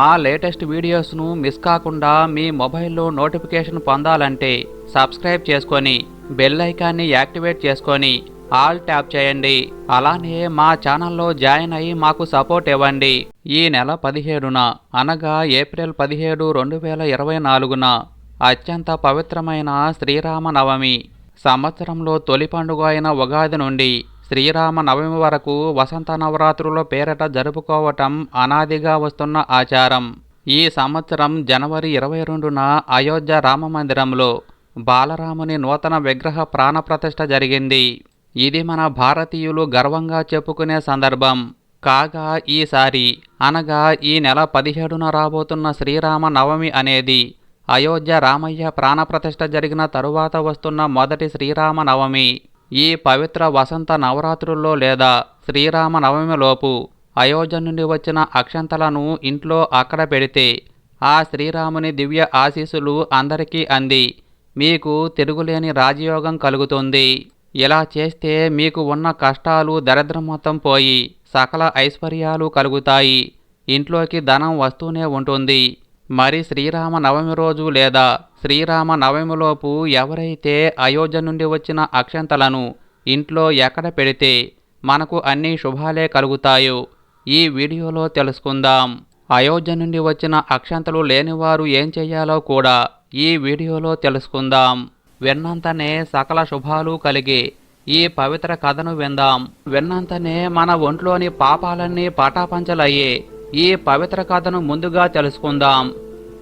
మా latest వీడియోస్ను miss కాకుండా మీ మొబైల్లో నోటిఫికేషన్ పొందాలంటే సబ్స్క్రైబ్ చేసుకొని బెల్ ఐకాన్ని యాక్టివేట్ చేసుకొని ఆల్ ట్యాప్ చేయండి. అలానే మా ఛానల్లో జాయిన్ అయ్యి మాకు సపోర్ట్ ఇవ్వండి. ఈ నెల పదిహేడున అనగా ఏప్రిల్ పదిహేడు రెండు వేల ఇరవై నాలుగున అత్యంత పవిత్రమైన శ్రీరామ నవమి సంవత్సరంలో తొలి పండుగ అయిన ఉగాది నుండి శ్రీరామ నవమి వరకు వసంత నవరాత్రుల పేరట జరుపుకోవటం అనాదిగా వస్తున్న ఆచారం. ఈ సంవత్సరం జనవరి ఇరవై రెండున అయోధ్య రామ మందిరంలో బాలరాముని నూతన విగ్రహ ప్రాణప్రతిష్ఠ జరిగింది. ఇది మన భారతీయులు గర్వంగా చెప్పుకునే సందర్భం. కాగా ఈసారి అనగా ఈ నెల పదిహేడున రాబోతున్న శ్రీరామ నవమి అనేది అయోధ్య రామయ్య ప్రాణప్రతిష్ఠ జరిగిన తరువాత వస్తున్న మొదటి శ్రీరామ నవమి ఈ పవిత్ర వసంత నవరాత్రుల్లో లేదా శ్రీరామ నవమిలోపు అయోధ్య నుండి వచ్చిన అక్షంతలను ఇంట్లో అక్కడ పెడితే ఆ శ్రీరాముని దివ్య ఆశీస్సులు అందరికీ అంది. మీకు తిరుగులేని రాజయోగం కలుగుతుంది. ఇలా చేస్తే మీకు ఉన్న కష్టాలు దరిద్రం మొత్తం పోయి సకల ఐశ్వర్యాలు కలుగుతాయి. ఇంట్లోకి ధనం వస్తూనే ఉంటుంది. మరి శ్రీరామ నవమి రోజు లేదా శ్రీరామ నవమిలోపు ఎవరైతే అయోధ్య నుండి వచ్చిన అక్షంతలను ఇంట్లో ఎక్కడ పెడితే మనకు అన్ని శుభాలే కలుగుతాయో ఈ వీడియోలో తెలుసుకుందాం. అయోధ్య నుండి వచ్చిన అక్షంతలు లేనివారు ఏం చేయాలో కూడా ఈ వీడియోలో తెలుసుకుందాం. విన్నంతనే సకల శుభాలు కలిగి ఈ పవిత్ర కథను విందాం. విన్నంతనే మన ఒంట్లోని పాపాలన్నీ పాటాపంచలయ్యే ఈ పవిత్ర కథను ముందుగా తెలుసుకుందాం.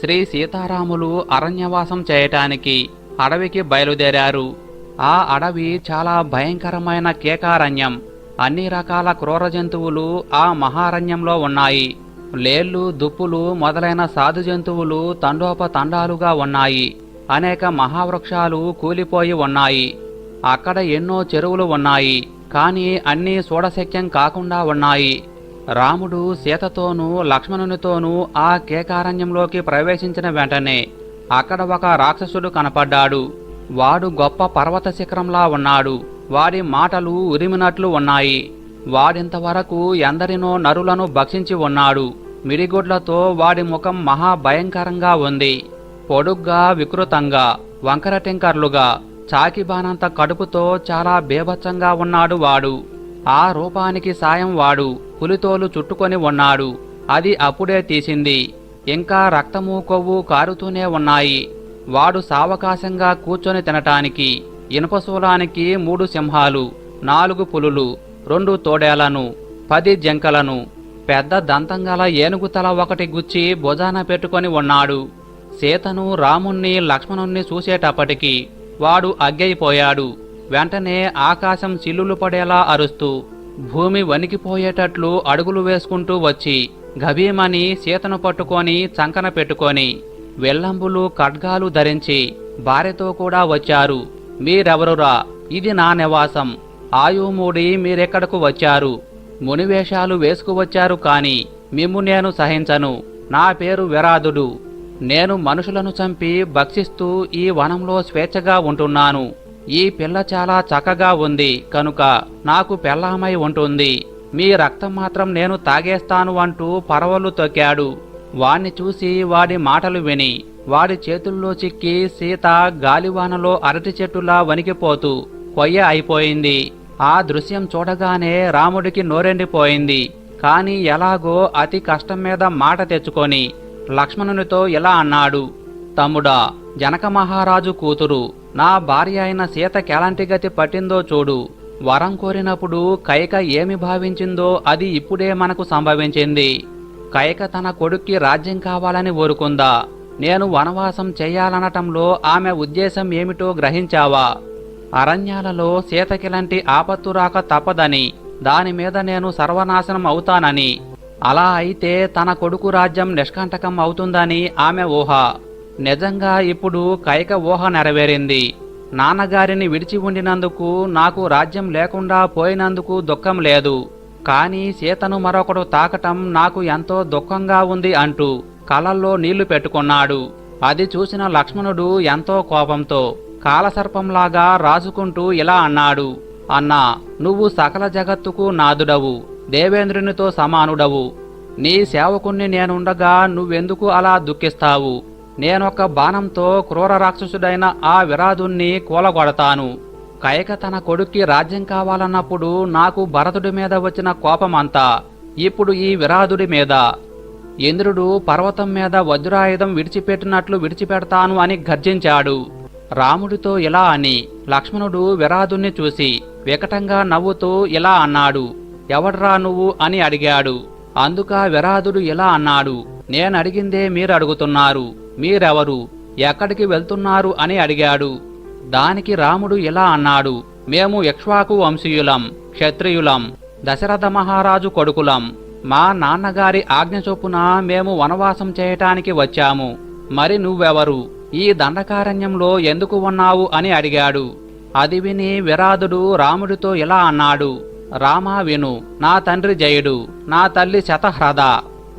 శ్రీ సీతారాములు అరణ్యవాసం చేయటానికి అడవికి బయలుదేరారు. ఆ అడవి చాలా భయంకరమైన కేకారణ్యం. అన్ని రకాల క్రూర జంతువులు ఆ మహారణ్యంలో ఉన్నాయి. లేళ్ళు దుప్పులు మొదలైన సాధు జంతువులు తండోపతండాలుగా ఉన్నాయి. అనేక మహావృక్షాలు కూలిపోయి ఉన్నాయి. అక్కడ ఎన్నో చెరువులు ఉన్నాయి. కానీ అన్నీ చూడశక్యం కాకుండా ఉన్నాయి. రాముడు సీతతోనూ లక్ష్మణునితోనూ ఆ కేకారణ్యంలోకి ప్రవేశించిన వెంటనే అక్కడ ఒక రాక్షసుడు కనపడ్డాడు. వాడు గొప్ప పర్వత శిఖరంలా ఉన్నాడు. వాడి మాటలు ఉరిమినట్లు ఉన్నాయి. వాడింతవరకు ఎందరినో నరులను భక్షించి ఉన్నాడు. మిడిగుడ్లతో వాడి ముఖం మహాభయంకరంగా ఉంది. పొడుగ్గా వికృతంగా వంకర టింకర్లుగా చాకిబానంత కడుపుతో చాలా బేభత్సంగా ఉన్నాడు వాడు. ఆ రూపానికి సాయం వాడు. పులితోలు చుట్టుకొని ఉన్నాడు. అది అప్పుడే తీసింది. ఇంకా రక్తము కొవ్వు కారుతూనే ఉన్నాయి. వాడు సావకాశంగా కూర్చొని తినటానికి ఇనుపశూలానికి మూడు సింహాలు నాలుగు పులులు రెండు తోడేలను పది జంకలను పెద్ద దంతంగల ఏనుగు తల ఒకటి గుచ్చి భుజాన పెట్టుకొని ఉన్నాడు. సీతను రాముణ్ణి లక్ష్మణుణ్ణి చూసేటప్పటికి వాడు అగ్గైపోయాడు. వెంటనే ఆకాశం చిల్లులు పడేలా అరుస్తూ భూమి వణికిపోయేటట్లు అడుగులు వేసుకుంటూ వచ్చి గభీమని సీతను పట్టుకొని చంకన పెట్టుకొని వెల్లంబులు ఖడ్గాలు ధరించి భార్యతో కూడా వచ్చారు. మీరెవరురా ఇది నా నివాసం. ఆయుమూడి మీరెక్కడకు వచ్చారు? మునివేషాలు వేసుకువచ్చారు కాని మిమ్ము నేను సహించను. నా పేరు విరాధుడు నేను మనుషులను చంపి భక్షిస్తూ ఈ వనంలో స్వేచ్ఛగా ఉంటున్నాను. ఈ పిల్ల చాలా చక్కగా ఉంది. కనుక నాకు పెళ్ళామై ఉంటుంది. మీ రక్తం మాత్రం నేను తాగేస్తాను అంటూ పరవలు తొక్కాడు. వాణ్ణి చూసి వాడి మాటలు విని వాడి చేతుల్లో చిక్కి సీత గాలివానలో అరటి చెట్టులా వణికిపోతూ కొయ్య అయిపోయింది. ఆ దృశ్యం చూడగానే రాముడికి నోరెండిపోయింది. కాని ఎలాగో అతి కష్టం మీద మాట తెచ్చుకొని లక్ష్మణునితో ఇలా అన్నాడు. తమ్ముడా జనక మహారాజు కూతురు నా భార్య అయిన సీతకి ఎలాంటి గతి పట్టిందో చూడు. వరం కోరినప్పుడు కైక ఏమి భావించిందో అది ఇప్పుడే మనకు సంభవించింది. కైక తన కొడుక్కి రాజ్యం కావాలని ఊరుకుందా? నేను వనవాసం చేయాలనటంలో ఆమె ఉద్దేశం ఏమిటో గ్రహించావా? అరణ్యాలలో సీతకిలాంటి ఆపత్తు రాక తప్పదని దాని మీద నేను సర్వనాశనం అవుతానని. అలా అయితే తన కొడుకు రాజ్యం నిష్కంటకం అవుతుందని ఆమె ఊహ. నిజంగా ఇప్పుడు కైక ఊహ నెరవేరింది. నాన్నగారిని విడిచి ఉండినందుకు నాకు రాజ్యం లేకుండా పోయినందుకు దుఃఖం లేదు. కానీ సీతను మరొకడు తాకటం నాకు ఎంతో దుఃఖంగా ఉంది అంటూ కలల్లో నీళ్ళు పెట్టుకున్నాడు. అది చూసిన లక్ష్మణుడు ఎంతో కోపంతో కాలసర్పంలాగా రాజుకుంటూ ఇలా అన్నాడు. అన్నా నువ్వు సకల జగత్తుకు నాదుడవు దేవేంద్రునితో సమానుడవు. నీ సేవకుణ్ణి నేనుండగా నువ్వెందుకు అలా దుఃఖిస్తావు? నేనొక బాణంతో క్రూర రాక్షసుడైన ఆ విరాధుణ్ణి కూలగొడతాను. కైక తన కొడుక్కి రాజ్యం కావాలన్నప్పుడు నాకు భరతుడి మీద వచ్చిన కోపమంతా ఇప్పుడు ఈ విరాధుడి మీద. ఇంద్రుడు పర్వతం మీద వజ్రాయుధం విడిచిపెట్టినట్లు విడిచిపెడతాను అని గర్జించాడు. రాముడితో ఇలా అని లక్ష్మణుడు విరాధుణ్ణి చూసి వికటంగా నవ్వుతూ ఇలా అన్నాడు. ఎవడ్రా నువ్వు అని అడిగాడు. అందుక విరాధుడు ఇలా అన్నాడు నేనడిగిందే మీరు అడుగుతున్నారు మీరెవరు? ఎక్కడికి వెళ్తున్నారు? అని అడిగాడు. దానికి రాముడు ఇలా అన్నాడు మేము యక్ష్వాకు వంశీయులం క్షత్రియులం దశరథ మహారాజు కొడుకులం. మా నాన్నగారి ఆజ్ఞ చొప్పున మేము వనవాసం చేయటానికి వచ్చాము. మరి నువ్వెవరు? ఈ దండకారణ్యంలో ఎందుకు ఉన్నావు? అని అడిగాడు. అది విని విరాధుడు రాముడితో ఇలా అన్నాడు రామా విను నా తండ్రి జయుడు నా తల్లి శతహ్రద.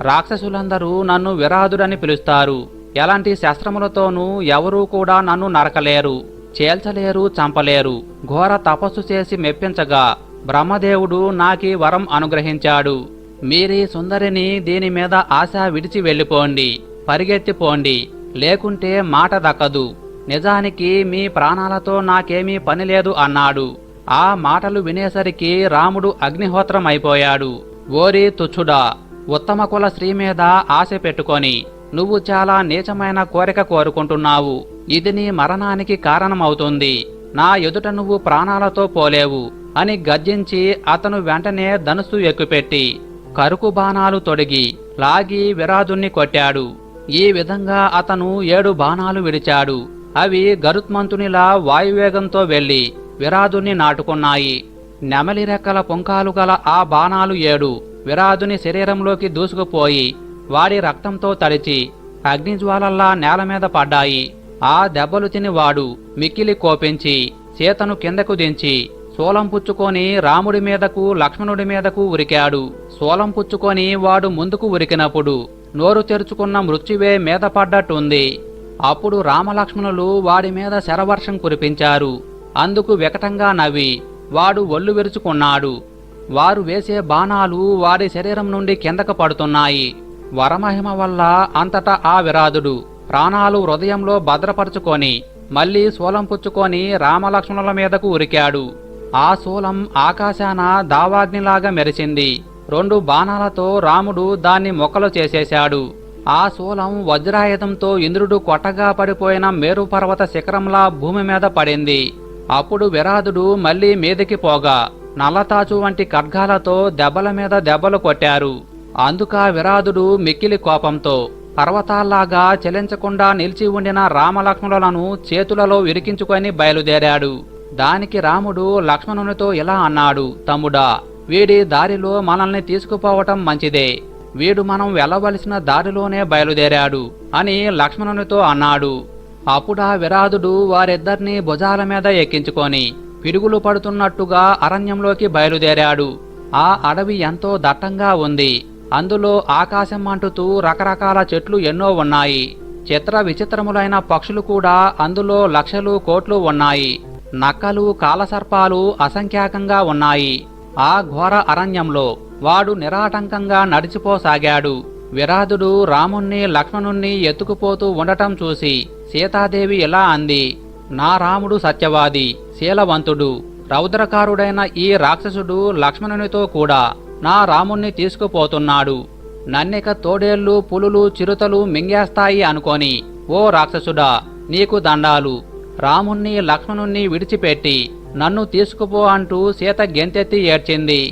రాక్షసులందరూ నన్ను విరాధుడని పిలుస్తారు. ఎలాంటి శస్త్రములతోనూ ఎవరూ కూడా నన్ను నరకలేరు చేల్చలేరు చంపలేరు. ఘోర తపస్సు చేసి మెప్పించగా బ్రహ్మదేవుడు నాకీ వరం అనుగ్రహించాడు. మీరీ సుందరిని దీని మీద ఆశ విడిచి వెళ్ళిపోండి పరిగెత్తిపోండి లేకుంటే మాట దక్కదు. నిజానికి మీ ప్రాణాలతో నాకేమీ పని లేదు అన్నాడు. ఆ మాటలు వినేసరికి రాముడు అగ్నిహోత్రం అయిపోయాడు. ఓరి తుచ్చుడా ఉత్తమ కుల స్త్రీ మీద ఆశ పెట్టుకొని నువ్వు చాలా నీచమైన కోరిక కోరుకుంటున్నావు. ఇది నీ మరణానికి కారణమవుతుంది. నా ఎదుట నువ్వు ప్రాణాలతో పోలేవు అని గర్జించి అతను వెంటనే ధనుసు ఎక్కుపెట్టి కరుకు బాణాలు తొడిగి లాగి విరాధుణ్ణి కొట్టాడు. ఈ విధంగా అతను ఏడు బాణాలు విడిచాడు. అవి గరుత్మంతునిలా వాయువేగంతో వెళ్ళి విరాధుని నాటుకున్నాయి. నెమలి రెక్కల పుంకాలు గల ఆ బాణాలు ఏడు. విరాధుని శరీరంలోకి దూసుకుపోయి వాడి రక్తంతో తడిచి అగ్నిజ్వాలల్లా నేల మీద పడ్డాయి. ఆ దెబ్బలు తిని వాడు మిక్కిలి కోపించి సీతను కిందకు దించి శూలం పుచ్చుకొని రాముడి మీదకు లక్ష్మణుడి మీదకు ఉరికాడు. శూలం పుచ్చుకొని వాడు ముందుకు ఉరికినప్పుడు నోరు తెరుచుకున్న మృత్యువే మీద పడ్డట్టుంది. అప్పుడు రామలక్ష్మణులు వాడి మీద శరవర్షం కురిపించారు. అందుకు వికటంగా నవ్వి వాడు ఒళ్ళు విరుచుకున్నాడు. వారు వేసే బాణాలు వారి శరీరం నుండి కిందకు పడుతున్నాయి. వరమహిమ వల్ల అంతటా ఆ విరాధుడు ప్రాణాలు హృదయంలో భద్రపరుచుకొని మళ్ళీ శూలం పుచ్చుకొని రామలక్ష్మణుల మీదకు ఉరికాడు. ఆ శూలం ఆకాశాన దావాగ్నిలాగా మెరిసింది. రెండు బాణాలతో రాముడు దాన్ని మొక్కలు చేసేశాడు. ఆ శూలం వజ్రాయుధంతో ఇంద్రుడు కొట్టగా పడిపోయిన మేరుపర్వత శిఖరంలా భూమి మీద పడింది. అప్పుడు విరాధుడు మళ్ళీ మీదకి పోగా నల్లతాచు వంటి ఖడ్గాలతో దెబ్బల మీద దెబ్బలు కొట్టారు. అందుక విరాధుడు మిక్కిలి కోపంతో పర్వతాల్లాగా చెలించకుండా నిలిచి ఉండిన రామలక్ష్మణులను చేతులలో విరికించుకొని బయలుదేరాడు. దానికి రాముడు లక్ష్మణునితో ఇలా అన్నాడు తమ్ముడా వీడి దారిలో మనల్ని తీసుకుపోవటం మంచిదే. వీడు మనం వెళ్ళవలసిన దారిలోనే బయలుదేరాడు అని లక్ష్మణునితో అన్నాడు. అప్పుడా విరాధుడు వారిద్దరినీ భుజాల మీద ఎక్కించుకొని పిడుగులు పడుతున్నట్టుగా అరణ్యంలోకి బయలుదేరాడు. ఆ అడవి ఎంతో దట్టంగా ఉంది. అందులో ఆకాశం అంటుతూ రకరకాల చెట్లు ఎన్నో ఉన్నాయి. చిత్ర విచిత్రములైన పక్షులు కూడా అందులో లక్షలు కోట్లు ఉన్నాయి. నక్కలు కాలసర్పాలు అసంఖ్యాకంగా ఉన్నాయి. ఆ ఘోర అరణ్యంలో వాడు నిరాటంకంగా నడిచిపోసాగాడు. విరాధుడు రాముణ్ణి లక్ష్మణుణ్ణి ఎత్తుకుపోతూ ఉండటం చూసి సీతాదేవి ఇలా అంది నా రాముడు సత్యవాది శీలవంతుడు రౌద్రకారుడైన ఈ రాక్షసుడు లక్ష్మణునితో కూడా నా రాముణ్ణి తీసుకుపోతున్నాడు. నన్నిక తోడేళ్ళు పులులు చిరుతలు మింగేస్తాయి అనుకొని ఓ రాక్షసుడా నీకు దండాలు. రాముణ్ణి లక్ష్మణుణ్ణి విడిచిపెట్టి నన్ను తీసుకుపో అంటూ సీత గెంతెత్తి ఏడ్చింది.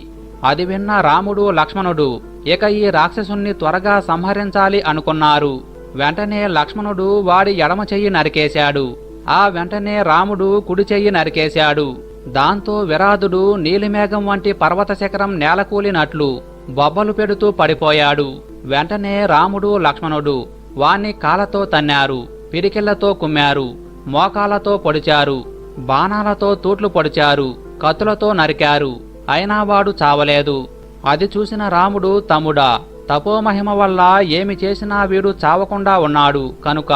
అది విన్న రాముడు లక్ష్మణుడు ఇక ఈ రాక్షసుణ్ణి త్వరగా సంహరించాలి అనుకున్నారు. వెంటనే లక్ష్మణుడు వాడి ఎడమ చెయ్యి నరికేశాడు. ఆ వెంటనే రాముడు కుడి చెయ్యి నరికేశాడు. దాంతో విరాధుడు నీలిమేఘం వంటి పర్వత శిఖరం నేలకూలినట్లు బొబ్బలు పెడుతూ పడిపోయాడు. వెంటనే రాముడు లక్ష్మణుడు వాణ్ణి కాలతో తన్నారు పిరికిళ్ళతో కుమ్మారు మోకాలతో పొడిచారు బాణాలతో తూట్లు పొడిచారు కత్తులతో నరికారు. అయినా వాడు చావలేదు. అది చూసిన రాముడు తమ్ముడా తపోమహిమ వల్ల ఏమి చేసినా వీడు చావకుండా ఉన్నాడు. కనుక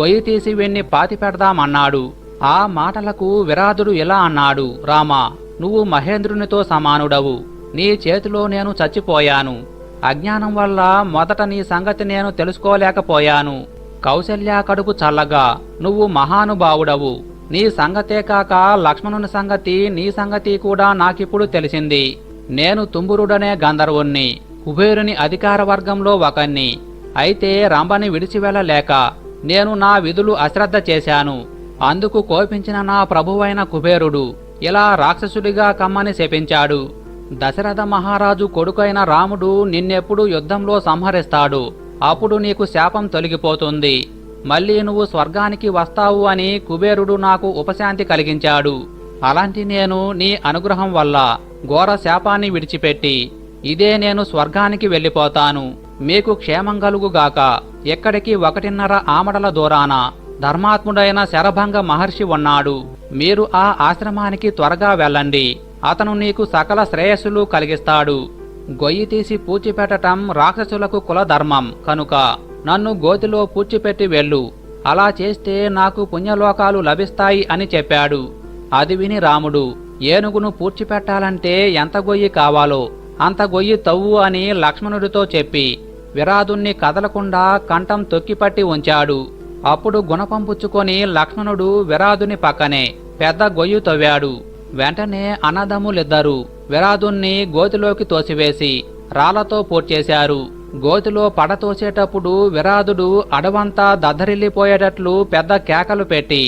గొయ్యి తీసి వెన్ని పాతి పెడదామన్నాడు. ఆ మాటలకు విరాధుడు ఇలా అన్నాడు రామా నువ్వు మహేంద్రునితో సమానుడవు. నీ చేతిలో నేను చచ్చిపోయాను. అజ్ఞానం వల్ల మొదట నీ సంగతి నేను తెలుసుకోలేకపోయాను. కౌశల్య కడుపు చల్లగా నువ్వు మహానుభావుడవు. నీ సంగతే కాక లక్ష్మణుని సంగతి నీ సంగతి కూడా నాకిప్పుడు తెలిసింది. నేను తుంబురుడనే గంధర్వుణ్ణి కుబేరుని అధికార వర్గంలో ఒకణ్ణి. అయితే రంభని విడిచివెళ్ళలేక నేను నా విధులు అశ్రద్ధ చేశాను. అందుకు కోపించిన నా ప్రభువైన కుబేరుడు ఇలా రాక్షసుడిగా కమ్మని శపించాడు. దశరథ మహారాజు కొడుకైన రాముడు నిన్నెప్పుడు యుద్ధంలో సంహరిస్తాడు. అప్పుడు నీకు శాపం తొలగిపోతుంది. మళ్ళీ నువ్వు స్వర్గానికి వస్తావు అని కుబేరుడు నాకు ఉపశాంతి కలిగించాడు. అలాంటి నేను నీ అనుగ్రహం వల్ల ఘోర శాపాన్ని విడిచిపెట్టి ఇదే నేను స్వర్గానికి వెళ్ళిపోతాను. మీకు క్షేమం కలుగుగాక ఎక్కడికి ఒకటిన్నర ఆమడల దూరాన ధర్మాత్ముడైన శరభంగ మహర్షి ఉన్నాడు. మీరు ఆ ఆశ్రమానికి త్వరగా వెళ్ళండి. అతను నీకు సకల శ్రేయస్సులు కలిగిస్తాడు. గొయ్యి తీసి పూడ్చిపెట్టటం రాక్షసులకు కులధర్మం. కనుక నన్ను గోతిలో పూడ్చిపెట్టి వెళ్ళు. అలా చేస్తే నాకు పుణ్యలోకాలు లభిస్తాయి అని చెప్పాడు. అది విని రాముడు ఏనుగును పూడ్చిపెట్టాలంటే ఎంత గొయ్యి కావాలో అంత గొయ్యి తవ్వు అని లక్ష్మణుడితో చెప్పి విరాదుణ్ణి కదలకుండా కంఠం తొక్కిపట్టి ఉంచాడు. అప్పుడు గుణపంపుచ్చుకొని లక్ష్మణుడు విరాదుని పక్కనే పెద్ద గొయ్యి తవ్వాడు. వెంటనే అన్నదమ్ములిద్దరూ విరాదుణ్ణి గోతిలోకి తోసివేసి రాళ్ళతో పూడ్చేశారు. గోతిలో పడతోసేటప్పుడు విరాదుడు అడవంతా దద్దరిల్లిపోయేటట్లు పెద్ద కేకలు పెట్టి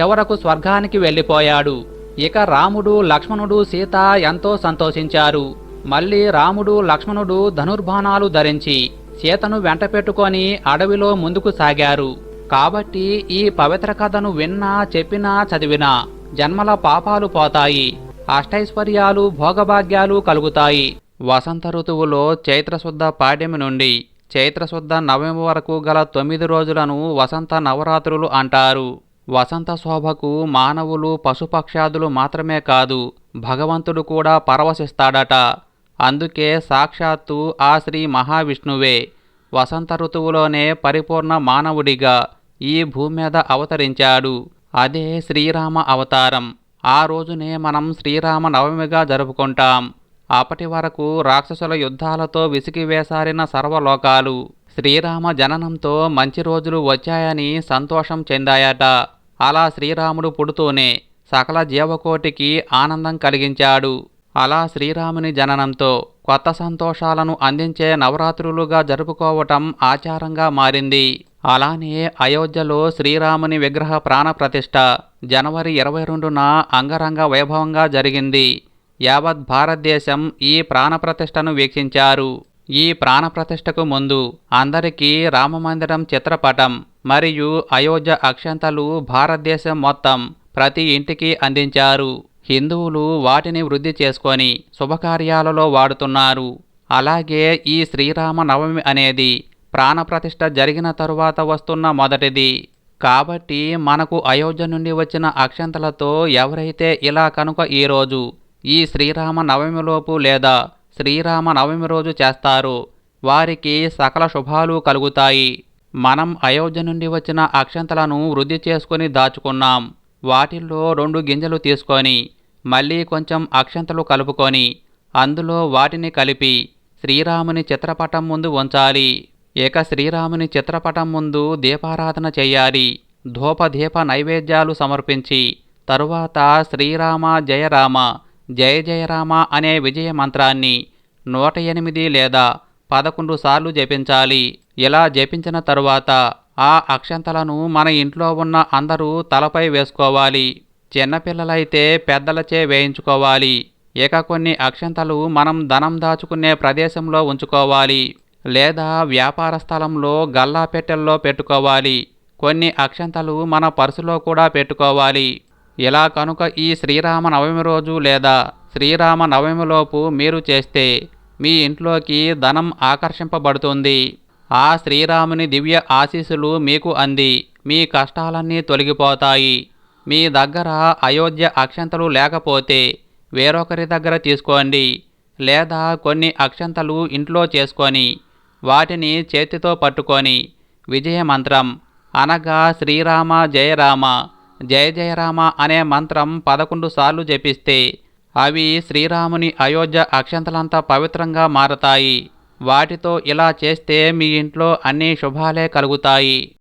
చివరకు స్వర్గానికి వెళ్ళిపోయాడు. ఇక రాముడు లక్ష్మణుడు సీత ఎంతో సంతోషించారు. మళ్ళీ రాముడు లక్ష్మణుడు ధనుర్బాణాలు ధరించి సీతను వెంట పెట్టుకొని అడవిలో ముందుకు సాగారు. కాబట్టి ఈ పవిత్ర కథను విన్నా చెప్పినా చదివినా జన్మల పాపాలు పోతాయి. అష్టైశ్వర్యాలు భోగభాగ్యాలు కలుగుతాయి. వసంత ఋతువులో చైత్రశుద్ధ పాడ్యమి నుండి చైత్రశుద్ధ నవమి వరకు గల తొమ్మిది రోజులను వసంత నవరాత్రులు అంటారు. వసంత శోభకు మానవులు పశుపక్షాదులు మాత్రమే కాదు భగవంతుడు కూడా పరవశిస్తాడట. అందుకే సాక్షాత్తు ఆ శ్రీ మహావిష్ణువే వసంత ఋతువులోనే పరిపూర్ణ మానవుడిగా ఈ భూమి మీద అవతరించాడు. అదే శ్రీరామ అవతారం. ఆ రోజునే మనం శ్రీరామ నవమిగా జరుపుకుంటాం. అప్పటి వరకు రాక్షసుల యుద్ధాలతో విసిగివేసారిన సర్వలోకాలు. శ్రీరామ జననంతో మంచి రోజులు వచ్చాయని సంతోషం చెందాయట. అలా శ్రీరాముడు పుడుతూనే సకల జీవకోటికి ఆనందం కలిగించాడు. అలా శ్రీరాముని జననంతో కొత్త సంతోషాలను అందించే నవరాత్రులుగా జరుపుకోవటం ఆచారంగా మారింది. అలానే అయోధ్యలో శ్రీరాముని విగ్రహ ప్రాణప్రతిష్ట జనవరి ఇరవై రెండున అంగరంగ వైభవంగా జరిగింది. యావత్ భారతదేశం ఈ ప్రాణప్రతిష్ఠను వీక్షించారు. ఈ ప్రాణప్రతిష్ఠకు ముందు అందరికీ రామమందిరం చిత్రపటం మరియు అయోధ్య అక్షంతలు భారతదేశం మొత్తం ప్రతి ఇంటికి అందించారు. హిందువులు వాటిని వృద్ధి చేసుకొని శుభకార్యాలలో వాడుతున్నారు. అలాగే ఈ శ్రీరామ నవమి అనేది ప్రాణప్రతిష్ఠ జరిగిన తరువాత వస్తున్న మొదటిది. కాబట్టి మనకు అయోధ్య నుండి వచ్చిన అక్షంతలతో ఎవరైతే ఇలా కనుక ఈరోజు ఈ శ్రీరామ నవమిలోపు లేదా శ్రీరామ నవమి రోజు చేస్తారు వారికి సకల శుభాలు కలుగుతాయి. మనం అయోధ్య నుండి వచ్చిన అక్షంతలను వృద్ధి చేసుకొని దాచుకున్నాం. వాటిల్లో రెండు గింజలు తీసుకొని మళ్ళీ కొంచెం అక్షంతలు కలుపుకొని అందులో వాటిని కలిపి శ్రీరాముని చిత్రపటం ముందు ఉంచాలి. ఇక శ్రీరాముని చిత్రపటం ముందు దీపారాధన చేయాలి. ధూపదీప నైవేద్యాలు సమర్పించి తరువాత శ్రీరామ జయరామ జయ జయరామ అనే విజయ మంత్రాన్ని నూట ఎనిమిది లేదా పదకొండు సార్లు జపించాలి. ఇలా జపించిన తరువాత ఆ అక్షంతలను మన ఇంట్లో ఉన్న అందరూ తలపై వేసుకోవాలి. చిన్నపిల్లలైతే పెద్దలచే వేయించుకోవాలి. ఇక కొన్ని అక్షంతలు మనం ధనం దాచుకునే ప్రదేశంలో ఉంచుకోవాలి. లేదా వ్యాపార స్థలంలో గల్లా పెట్టెల్లో పెట్టుకోవాలి. కొన్ని అక్షంతలు మన పర్సులో కూడా పెట్టుకోవాలి. ఇలా కనుక ఈ శ్రీరామ నవమి రోజు లేదా శ్రీరామ నవమిలోపు మీరు చేస్తే మీ ఇంట్లోకి ధనం ఆకర్షింపబడుతుంది. ఆ శ్రీరాముని దివ్య ఆశీస్సులు మీకు అంది. మీ కష్టాలన్నీ తొలగిపోతాయి. మీ దగ్గర అయోధ్య అక్షంతలు లేకపోతే వేరొకరి దగ్గర తీసుకోండి. లేదా కొన్ని అక్షంతలు ఇంట్లో చేసుకొని వాటిని చేతితో పట్టుకొని విజయ మంత్రం. అనగా శ్రీరామ జయరామ జయ జయరామ అనే మంత్రం పదకొండు సార్లు జపిస్తే అవి శ్రీరాముని అయోధ్య అక్షంతలంతా పవిత్రంగా మారతాయి. వాటితో ఇలా చేస్తే మీ ఇంట్లో అన్ని శుభాలే కలుగుతాయి.